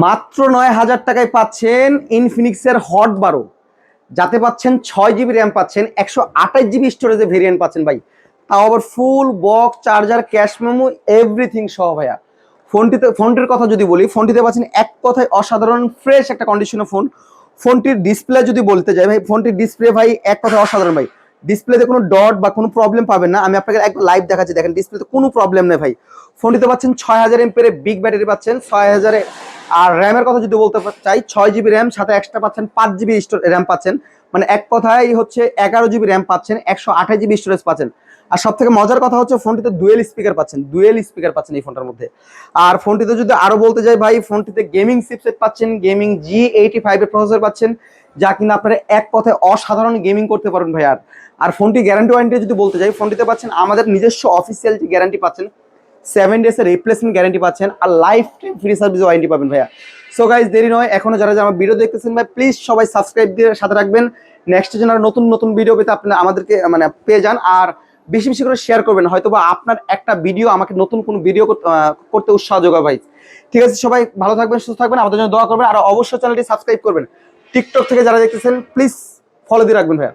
মাত্র নয় হাজার টাকায় পাচ্ছেন ইনফিনিক্সের হট বারো। যাতে পাচ্ছেন ছয় জিবি র্যাম পাচ্ছেন, একশো আঠাশ জিবি স্টোরেজে ভেরিয়েন্ট পাচ্ছেন ভাই। তাও আবার full box charger cash memo everything সহ ভাইয়া। ফোনটিতে, ফোনটির কথা যদি বলি, ফোনটিতে পাচ্ছেন এক কথায় অসাধারণ ফ্রেশ একটা কন্ডিশনের ফোন ফোনটির ডিসপ্লে যদি বলতে যাই ভাই, ফোনটির ডিসপ্লে ভাই এক কথায় অসাধারণ ভাই। ডিসপ্লেতে কোনো ডট বা কোনো প্রবলেম পাবেন না। আমি আপনাকে এক লাইভ দেখাচ্ছি, দেখেন ডিসপ্লেতে কোনো প্রবলেম নেই ভাই। ফোনটিতে পাচ্ছেন ছয় হাজার এমপের বিগ ব্যাটারি পাচ্ছেন, ছয় হাজারে আর র্যামের কথা যদি বলতে চাই, ছয় জিবি র্যাম সাথে এক্সট্রা পাচ্ছেন পাঁচ জিবি র্যাম পাচ্ছেন। মানে এক কথায় হচ্ছে এগারো জিবি র্যাম পাচ্ছেন, একশো আঠাশ জিবি স্টোরেজ পাচ্ছেন। আর সব থেকে মজার কথা হচ্ছে ফোনটিতে ডুয়েল স্পিকার পাচ্ছেন ডুয়েল স্পিকার পাচ্ছেন এই ফোনটার মধ্যে। আর ফোনটিতে যদি আরও বলতে যাই ভাই, ফোনটিতে গেমিং চিপসেট পাচ্ছেন গেমিং জি এইটি ফাইভের প্রসেসর পাচ্ছেন, যা কিনা আপনারা এক কথায় অসাধারণ গেমিং করতে পারবেন ভাই আর। আর ফোনটি গ্যারান্টি ওয়ারেন্টি যদি বলতে যাই, ফোনটিতে পাচ্ছেন আমাদের নিজস্ব অফিসিয়াল যে গ্যারান্টি পাচ্ছেন সেভেন ডেজ এর রিপ্লেসমেন্ট গ্যারান্টি পাচ্ছেন আর lifetime free service warranty পাবেন ভাইয়া। সো গাইজ দেরি নয় এখনও যারা আমার ভিডিও দেখতেছেন ভাই প্লিজ সবাই সাবস্ক্রাইব দিয়ে সাথে রাখবেন। নেক্সট যেন নতুন নতুন ভিডিও পেতে আপনি আমাদেরকে মানে পেয়ে যান। আর বেশি বেশি করে শেয়ার করবেন হয়তো বা আপনার একটা ভিডিও আমাকে নতুন কোনো ভিডিও করতে উৎসাহ যোগায় ভাই। ঠিক আছে, সবাই ভালো থাকবেন, সুস্থ থাকবেন, আমাদের জন্য দোয়া করবেন, আর অবশ্যই চ্যানেলটি সাবস্ক্রাইব করবেন। টিকটক থেকে যারা দেখতেছেন প্লিজ ফলো দিয়ে রাখবেন ভাইয়া।